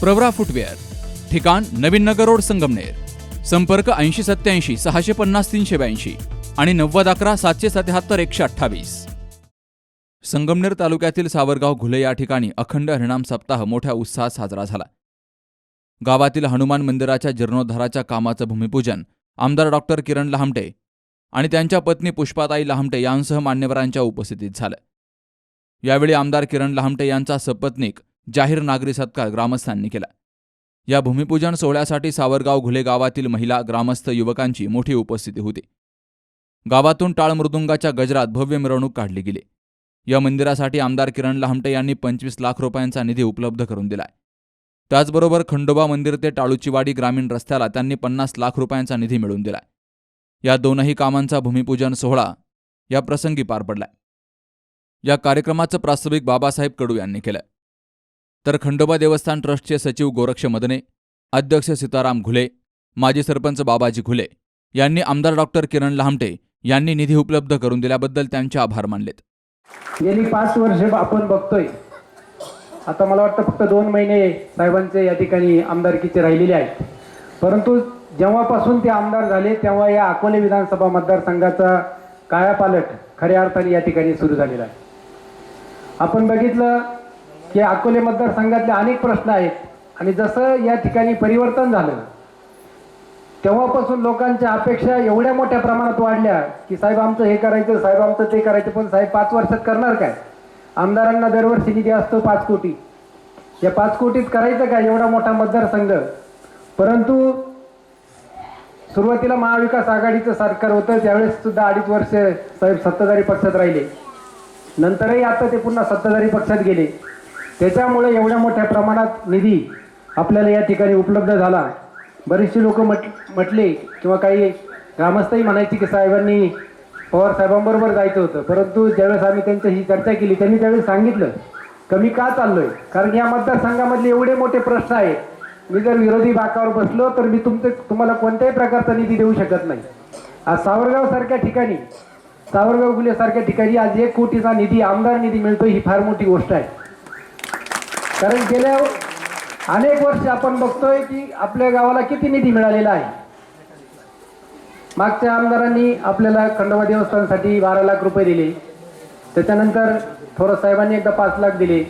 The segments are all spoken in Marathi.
प्रवरा फुटवेअर ठिकाण नवीन नगर रोड संगमनेर संपर्क ऐंशी सत्याऐंशी सहाशे पन्नास तीनशे ब्याऐंशी आणि नव्वद अकरा सातशे सत्याहत्तर एकशे अठ्ठावीस. संगमनेर तालुक्यातील सावरगाव घुले या ठिकाणी अखंड हरिणाम सप्ताह मोठ्या उत्साहात साजरा झाला. गावातील हनुमान मंदिराच्या जीर्णोद्धाराच्या कामाचं भूमिपूजन आमदार डॉक्टर किरण लहामटे आणि त्यांच्या पत्नी पुष्पाताई लहामटे यांसह मान्यवरांच्या उपस्थितीत झालं. यावेळी आमदार किरण लहामटे यांचा सपत्नीक जाहीर नागरी सत्कार ग्रामस्थांनी केला. या भूमिपूजन सोहळ्यासाठी सावरगाव घुले गावातील महिला ग्रामस्थ युवकांची मोठी उपस्थिती होती. गावातून टाळमृदुंगाच्या गजरात भव्य मिरवणूक काढली गेली. या मंदिरासाठी आमदार किरण लामटे यांनी पंचवीस लाख रुपयांचा निधी उपलब्ध करून दिलाय. त्याचबरोबर खंडोबा मंदिर ते टाळूचीवाडी ग्रामीण रस्त्याला त्यांनी पन्नास लाख रुपयांचा निधी मिळवून दिलाय. या दोनही कामांचा भूमिपूजन सोहळा या प्रसंगी पार पडलाय. या कार्यक्रमाचं प्रास्ताविक बाबासाहेब कडू यांनी केलं. तर खंडोबा देवस्थान ट्रस्टचे सचिव गोरक्ष मदने अध्यक्ष सीताराम घुले माजी सरपंच बाबाजी घुले यांनी आमदार डॉक्टर किरण लांबटे यांनी निधी उपलब्ध करून दिल्याबद्दल त्यांचे आभार मानलेत. गेली पाच वर्ष आपण बघतोय. आता मला वाटतं फक्त दोन महिने साहेबांचे या ठिकाणी आमदारकीचे राहिलेले आहेत. परंतु जेव्हापासून ते आमदार झाले तेव्हा या अकोले विधानसभा मतदारसंघाचा कायापालट खऱ्या अर्थाने या ठिकाणी सुरू झालेला आहे. आपण बघितलं की अकोले मतदारसंघातले अनेक प्रश्न आहेत. आणि जसं या ठिकाणी परिवर्तन झालं तेव्हापासून लोकांच्या अपेक्षा एवढ्या मोठ्या प्रमाणात वाढल्या की साहेब आमचं हे करायचं साहेब आमचं ते करायचं पण साहेब पाच वर्षात करणार काय? आमदारांना दरवर्षी निधी असतो पाच कोटी. या पाच कोटीत करायचं काय? एवढा मोठा मतदारसंघ. परंतु सुरुवातीला महाविकास आघाडीचं सरकार होतं त्यावेळेस सुद्धा अडीच वर्ष साहेब सत्ताधारी पक्षात राहिले. नंतरही आता ते पुन्हा सत्ताधारी पक्षात गेले. त्याच्यामुळे एवढ्या मोठ्या प्रमाणात निधी आपल्याला या ठिकाणी उपलब्ध झाला. बरेचसे लोक म्हट म्हटले किंवा काही ग्रामस्थही म्हणायचे की साहेबांनी पवार साहेबांबरोबर जायचं होतं. परंतु ज्यावेळेस आम्ही त्यांच्याशी चर्चा केली त्यांनी त्यावेळेस सांगितलं कमी का चाललो आहे कारण या मतदारसंघामधले एवढे मोठे प्रश्न आहेत. मी जर विरोधी बाकावर बसलो तर मी तुमचे तुम्हाला कोणत्याही प्रकारचा निधी देऊ शकत नाही. आज सावरगावसारख्या ठिकाणी सावरगाव गुलेसारख्या ठिकाणी आज एक कोटीचा निधी आमदार निधी मिळतो ही फार मोठी गोष्ट आहे. कारण गेल्या अनेक वर्ष आपण बघतोय की आपल्या गावाला किती निधी मिळालेला आहे. मागच्या आमदारांनी आपल्याला खंडोबा देवस्थानसाठी बारा लाख रुपये दिले. त्याच्यानंतर थोरात साहेबांनी एकदा पाच लाख दिले.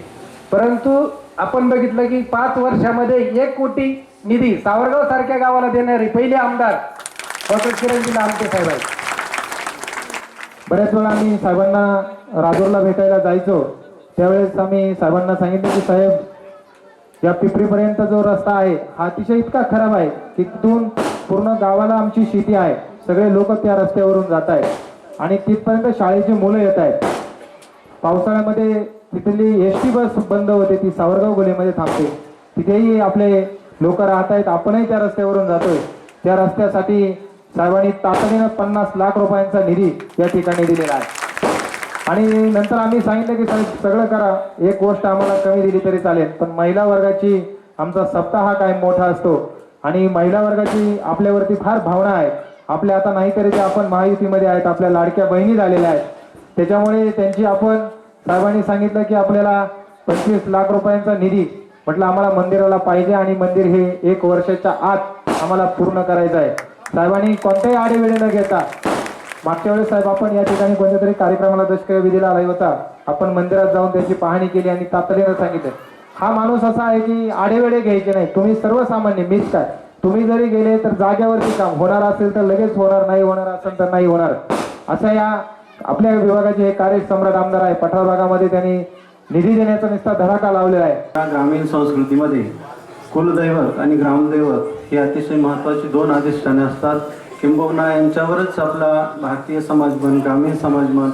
परंतु आपण बघितलं की पाच वर्षामध्ये एक कोटी निधी सावरगाव सारख्या गावाला देणारे पहिले आमदार डॉक्टर किरणजी आमटे साहेब आहेत. बऱ्याच वेळा आम्ही साहेबांना राजूरला भेटायला जायचो. त्यावेळेस आम्ही साहेबांना सांगितलं की साहेब या पिपरीपर्यंत जो रस्ता आहे हा अतिशय इतका खराब आहे की तिथून पूर्ण गावाला आमची शेती आहे. सगळे लोक त्या रस्त्यावरून जात आहेत. आणि तिथपर्यंत शाळेची मुलं येत आहेत. पावसाळ्यामध्ये तिथली एस टी बस बंद होते ती सावरगाव गोलेमध्ये थांबते. तिथेही आपले लोक राहत आहेत. आपणही त्या रस्त्यावरून जातोय. त्या रस्त्यासाठी साहेबांनी तातडीनं पन्नास लाख रुपयांचा निधी या ठिकाणी दिलेला आहे. आणि नंतर आम्ही सांगितलं की साहेब सगळं करा. एक गोष्ट आम्हाला कमी दिली तरी चालेल. पण महिला वर्गाची आमचा सप्ताह हा काय मोठा असतो. आणि महिला वर्गाची आपल्यावरती फार भावना आहे. आपल्या आता नाहीतरी ते आपण महायुतीमध्ये आहेत. आपल्या लाडक्या बहिणी झालेल्या आहेत. त्याच्यामुळे त्यांची आपण साहेबांनी सांगितलं की आपल्याला पंचवीस लाख रुपयांचा निधी म्हटलं आम्हाला मंदिराला पाहिजे आणि मंदिर हे एक वर्षाच्या आत आम्हाला पूर्ण करायचं आहे. साहेबांनी कोणत्याही आडेवेळे न घेता मागच्या वेळेस साहेब आपण या ठिकाणी कोणत्या तरी कार्यक्रमाला दशक विधीला आला होता. आपण मंदिरात जाऊन त्याची पाहणी केली आणि तातडीनं सांगितलं. हा माणूस असा आहे की आडेवेडे घ्यायचे नाही. तुम्ही सर्वसामान्य मिस काय तुम्ही जरी गेले तर जाग्यावरती काम होणार असेल तर लगेच होणार नाही होणार असेल तर नाही होणार. असं या आपल्या विभागाचे हे कार्य सम्राट आमदार आहे. पठार भागामध्ये त्यांनी निधी देण्याचा निस्ता धडाका लावलेला आहे. या ग्रामीण संस्कृतीमध्ये कुलदैवत आणि ग्रामदैवत हे अतिशय महत्त्वाची दोन अधिष्ठाने असतात. किंबहुना यांच्यावरच आपला भारतीय समाज म्हण ग्रामीण समाज म्हण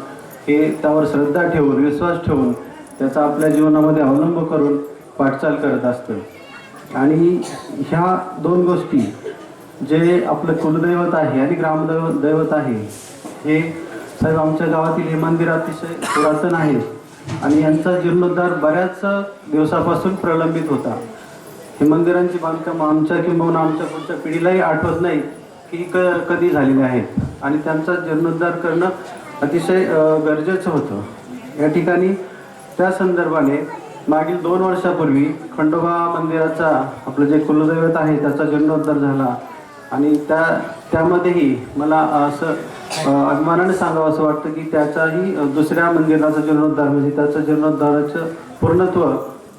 हे त्यावर श्रद्धा ठेवून विश्वास ठेवून त्याचा आपल्या जीवनामध्ये अवलंब करून वाटचाल करत असतं आणि ह्या दोन गोष्टी जे आपलं कुलदैवत आहे आणि ग्रामदैव दैवत आहे हे साहेब आमच्या गावातील हे मंदिर अतिशय पुरातन आहे आणि यांचा जीर्णोद्धार बऱ्याच दिवसापासून प्रलंबित होता. हे मंदिरांची बांधकाम आमच्या किंबहुना आमच्या पुढच्या पिढीलाही आठवत नाही की क कधी झालेले आहेत आणि त्यांचा जीर्णोद्धार करणं अतिशय गरजेचं होतं. या ठिकाणी त्या संदर्भाने मागील दोन वर्षापूर्वी खंडोबा मंदिराचा आपलं जे कुलदैवत आहे त्याचा जीर्णोद्धार झाला. आणि त्या त्यामध्येही मला असं अभिमानाने सांगावं असं वाटतं की त्याचाही दुसऱ्या मंदिराचा जीर्णोद्धार म्हणजे त्याचं जीर्णोद्धाराचं पूर्णत्व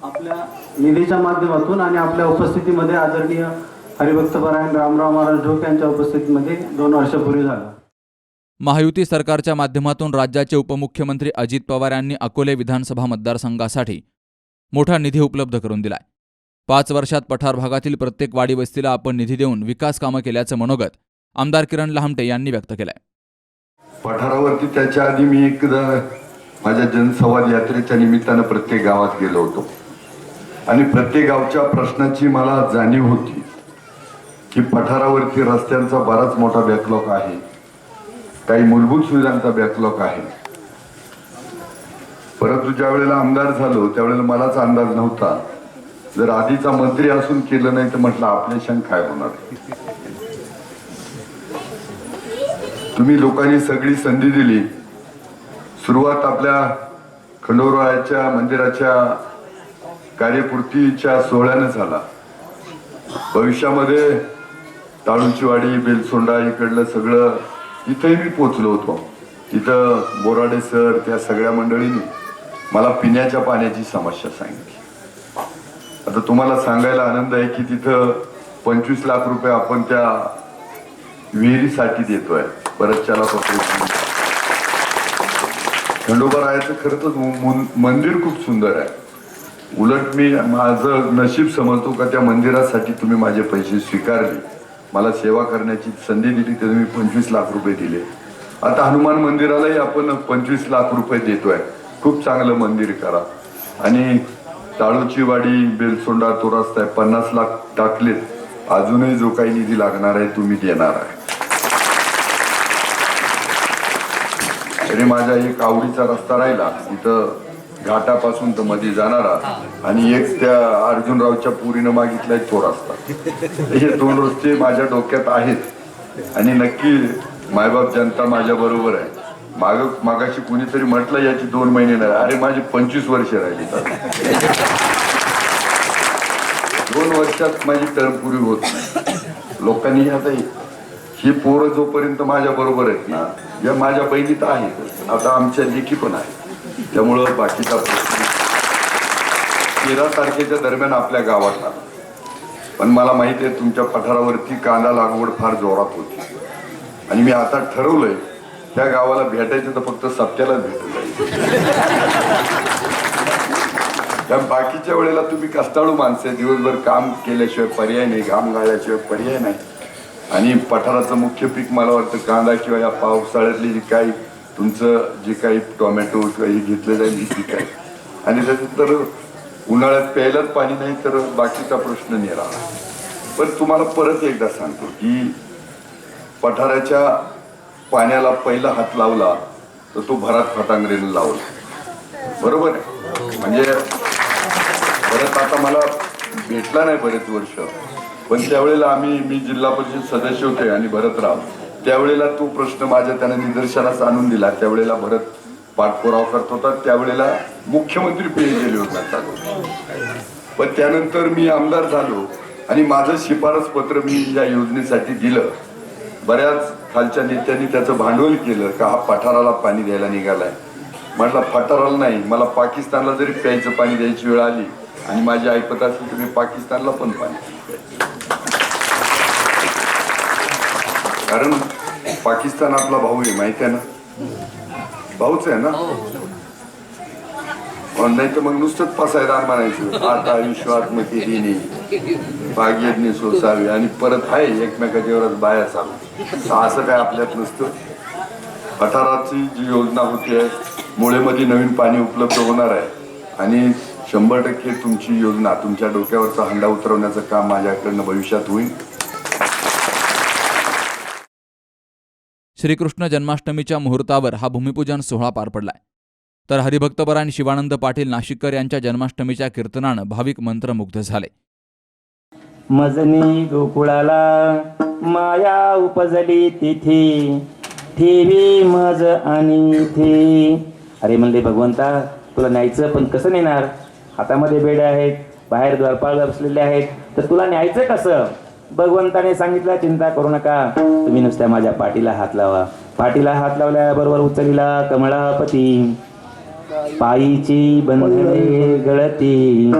आपल्या निधीच्या माध्यमातून आणि आपल्या उपस्थितीमध्ये आदरणीय हरिभक्तपरायण रामराव महाराज ढोक यांच्या उपस्थितीमध्ये दोन वर्षापूर्वी झालं. महायुती सरकारच्या माध्यमातून राज्याचे उपमुख्यमंत्री अजित पवार यांनी अकोले विधानसभा मतदारसंघासाठी मोठा निधी उपलब्ध करून दिलाय. पाच वर्षात पठार भागातील प्रत्येक वाडी वस्तीला आपण निधी देऊन विकास कामं केल्याचं मनोगत आमदार किरण लहामटे यांनी व्यक्त केलंय. पठारावरती त्याच्या आधी मी एकदा माझ्या जनसंवाद यात्रेच्या निमित्तानं प्रत्येक गावात गेलो होतो. आणि प्रत्येक गावच्या प्रश्नाची मला जाणीव होती. की पठारावरती रस्त्यांचा बराच मोठा बॅकलॉग आहे. काही मूलभूत सुविधांचा बॅकलॉग आहे. परंतु ज्या वेळेला आमदार झालो त्यावेळेला मलाच अंदाज नव्हता. जर आधीचा मंत्री असून केलं नाही तर म्हटलं आपले शंख काय होणार? तुम्ही लोकांनी सगळी संधी दिली. सुरुवात आपल्या खंडोरायाच्या मंदिराच्या कार्यपूर्तीच्या सोहळ्यानं झाला. भविष्यामध्ये ताळुचीवाडी बेलसोंडा इकडलं सगळं इथंही मी पोचलो होतो. तिथं बोराडे सर त्या सगळ्या मंडळींनी मला पिण्याच्या पाण्याची समस्या सांगितली. आता तुम्हाला सांगायला आनंद आहे की तिथं पंचवीस लाख रुपये आपण त्या विहिरीसाठी देतोय. बरंचशाला पत्र खंडोबारायाचं खरं तर मु- मंदिर खूप सुंदर आहे. उलट मी माझं नशीब समजतो का त्या मंदिरासाठी तुम्ही माझे पैसे स्वीकारले. मला सेवा करण्याची संधी दिली तर मी पंचवीस लाख रुपये दिले. आता हनुमान मंदिरालाही आपण पंचवीस लाख रुपये देतोय. खूप चांगलं मंदिर करा. आणि ताळूची वाडी बेलसोंडा तो रस्ता आहे पन्नास लाख टाकलेत. अजूनही जो काही निधी लागणार आहे तुम्ही देणार आहे. तरी माझ्या एक आवडीचा रस्ता राहिला. इथं घाटापासून तर मध्ये जाणारा. आणि एक त्या अर्जुनरावच्या पुरीनं मागितलाय तो रस्ता. हे दोन रस्ते माझ्या डोक्यात आहेत. आणि नक्की मायबाप जनता माझ्या बरोबर आहे. माग मागाशी कुणीतरी म्हटलं याची दोन महिने नाही. अरे माझी पंचवीस वर्ष राहिली. दोन वर्षात माझी टर्म पुरी होत नाही. लोकांनी आता ही पोरं जोपर्यंत माझ्या बरोबर आहेत ना या माझ्या बहिणी तर आहेत. आता आमच्या लेखी पण आहेत. त्यामुळं बाकीचा प्रश्न तेरा तारखेच्या दरम्यान आपल्या गावात आला पण मला माहिती आहे तुमच्या पठारावरती कांदा लागवड फार जोरात होती. आणि मी आता ठरवलंय त्या गावाला भेटायचं तर फक्त सप्त्याला भेटत त्या बाकीच्या वेळेला तुम्ही कष्टाळू माणसं आहे दिवसभर काम केल्याशिवाय पर्याय नाही घाम गाळल्याशिवाय पर्याय नाही. आणि पठाराचं मुख्य पीक मला वाटतं कांदा किंवा या पावसाळ्यातली जी काही तुमचं जे काही टोमॅटो किंवा हे घेतलेलं आहे ही आहे. आणि त्याच्यात तर उन्हाळ्यात प्यायलाच पाणी नाही तर बाकीचा प्रश्न निरा पण तुम्हाला परत एकदा सांगतो की पठाराच्या पाण्याला पहिला हात लावला तर तो भरात फटांगरेने लावला. बरोबर आहे? म्हणजे परत आता मला भेटला नाही बरेच वर्ष. पण त्यावेळेला आम्ही मी जिल्हा परिषद सदस्य होते आणि भरतराव. त्यावेळेला तो प्रश्न माझ्या त्याने निदर्शनास आणून दिला त्यावेळेला भरत पाठपुरावा करत होता त्यावेळेला मुख्यमंत्री पेय योजना चालू पण त्यानंतर मी आमदार झालो आणि माझं शिफारस पत्र मी या योजनेसाठी दिलं. बऱ्याच खालच्या नेत्यांनी त्याचं भांडवल केलं का हा पठाराला पाणी द्यायला निघालाय. म्हटलं पठाराला नाही मला पाकिस्तानला जरी प्यायचं पाणी द्यायची वेळ आली आणि माझी ऐकत असेल तर मी पाकिस्तानला पण पाणी द्यायचं. कारण पाकिस्तान आपला भाऊ आहे माहिती आहे ना? भाऊच आहे ना? पण नाही तर मग नुसतंच फसायदार म्हणायचं आता विश्वात्मकी दिनी भाग्यज्ञ सोसावी आणि परत आहे एकमेकाच्यावरच बाया चालू. असं काय आपल्यात नसतं. पठाराची जी योजना होती आहे मुळेमध्ये नवीन पाणी उपलब्ध होणार आहे. आणि शंभर टक्के तुमची योजना तुमच्या डोक्यावरचा हंडा उतरवण्याचं काम माझ्याकडनं भविष्यात होईल. श्रीकृष्ण जन्माष्टमीच्या मुहूर्तावर हा भूमिपूजन सोहळा पार पडलाय. तर हरिभक्तपरायण शिवानंद पाटील नाशिककर यांच्या जन्माष्टमीच्या कीर्तनानं भाविक मंत्रमुग्ध झाले. मजनी गोकुळाला माया उपजली तिथे ठेवी मज आणि थे अरे म्हणले भगवंता तुला न्यायचं पण कसं नेणार? हातामध्ये बेडे आहेत बाहेर द्वारपाळ बसलेले आहेत तर तुला न्यायचं कसं? भगवंताने सांगितलं चिंता करू नका तुम्ही नुसत्या माझ्या पाठीला हात लावा. पाठीला हात लावल्याबरोबर उचलिला कमळापती. पायीची बंधने गळती.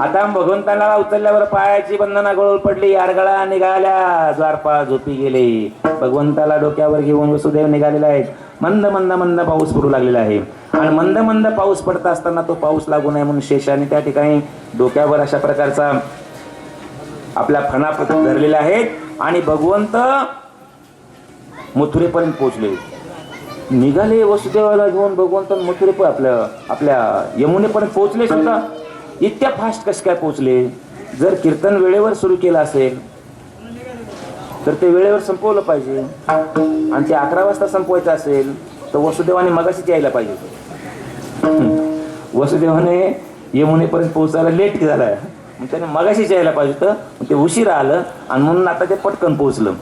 आता भगवंताला उचलल्यावर पायाची बंधना गळून पडली. आरगळा निघाल्या द्वारपा झोपी गेले. भगवंताला डोक्यावर घेऊन वसुदेव निघालेला आहे. मंद मंद मंद पाऊस पडू लागलेला आहे. आणि मंद मंद पाऊस पडत असताना तो पाऊस लागू नये म्हणून शेषाने त्या ठिकाणी डोक्यावर अशा प्रकारचा आपल्या फणा धरलेल्या आहेत आणि भगवंत मथुरेपर्यंत पोहोचले. निघाले वसुदेवाला घेऊन भगवंत मथुरे आपल्या आपल्या यमुनेपर्यंत पोहोचले सुद्धा. इतक्या फास्ट कसे काय पोहोचले? जर कीर्तन वेळेवर सुरू केलं असेल तर ते वेळेवर संपवलं पाहिजे. आणि ते अकरा वाजता संपवायचं असेल तर वसुदेवाने मगाशीच यायला पाहिजे. वसुदेवाने यमुनेपर्यंत पोहोचायला लेट झालाय. मग त्याने मगाशीच यायला पाहिजे होतं ते उशीर आलं आणि म्हणून आता ते पटकन पोहोचलं.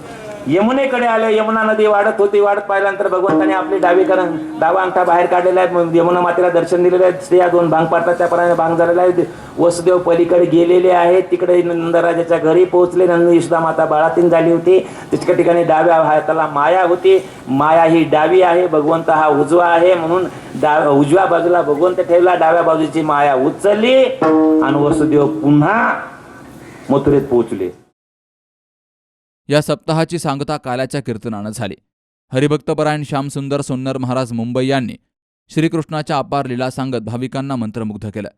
यमुनेकडे आले यमुना नदी वाढत होती वाढत पाहिल्यानंतर भगवंताने आपली डावीकरण डावा अंगठा बाहेर काढलेला आहे. यमुना मातेला दर्शन दिलेलं आहे. स्त्रिया दोन भांग पाडतात त्याप्रमाणे भांग झालेला आहे. वसुदेव पलीकडे गेलेले आहेत. तिकडे नंदराजाच्या घरी पोहोचले. नंद यशोदा माता बाळातीन झाली होती. तिच्या ठिकाणी डाव्या हाताला माया होती. माया ही डावी आहे. भगवंत हा उजवा आहे म्हणून डाव्या उजव्या बाजूला भगवंत ठेवला. डाव्या बाजूची माया उचलली आणि वसुदेव पुन्हा मथुरेत पोहोचले. या सप्ताहाची सांगता काल्याच्या कीर्तनानं झाली. हरिभक्तपरायण श्यामसुंदर सोन्नर महाराज मुंबई यांनी श्रीकृष्णाच्या अपार लीला सांगत भाविकांना मंत्रमुग्ध केलं.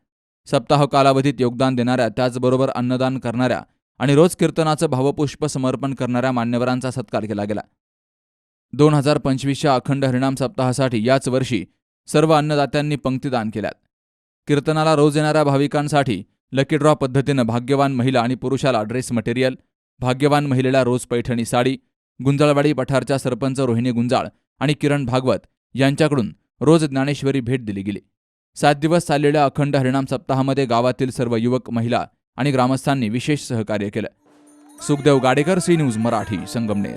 सप्ताह कालावधीत योगदान देणाऱ्या त्याचबरोबर अन्नदान करणाऱ्या आणि रोज कीर्तनाचं भावपुष्प समर्पण करणाऱ्या मान्यवरांचा सत्कार केला गेला. दोन हजार पंचवीसच्या अखंड हरिणाम सप्ताहासाठी याच वर्षी सर्व अन्नदात्यांनी पंक्तीदान केल्यात. कीर्तनाला रोज येणाऱ्या भाविकांसाठी लकी ड्रॉ पद्धतीनं भाग्यवान महिला आणि पुरुषाला ड्रेस मटेरियल भाग्यवान महिलेला रोज पैठणी साडी गुंजाळवाडी पठारच्या सरपंच रोहिणी गुंजाळ आणि किरण भागवत यांच्याकडून रोज ज्ञानेश्वरी भेट दिली गेली. सात दिवस चाललेल्या अखंड हरिणाम सप्ताहामध्ये गावातील सर्व युवक महिला आणि ग्रामस्थांनी विशेष सहकार्य केलं. Sukhdev Gadekar C news Marathi Sangamner.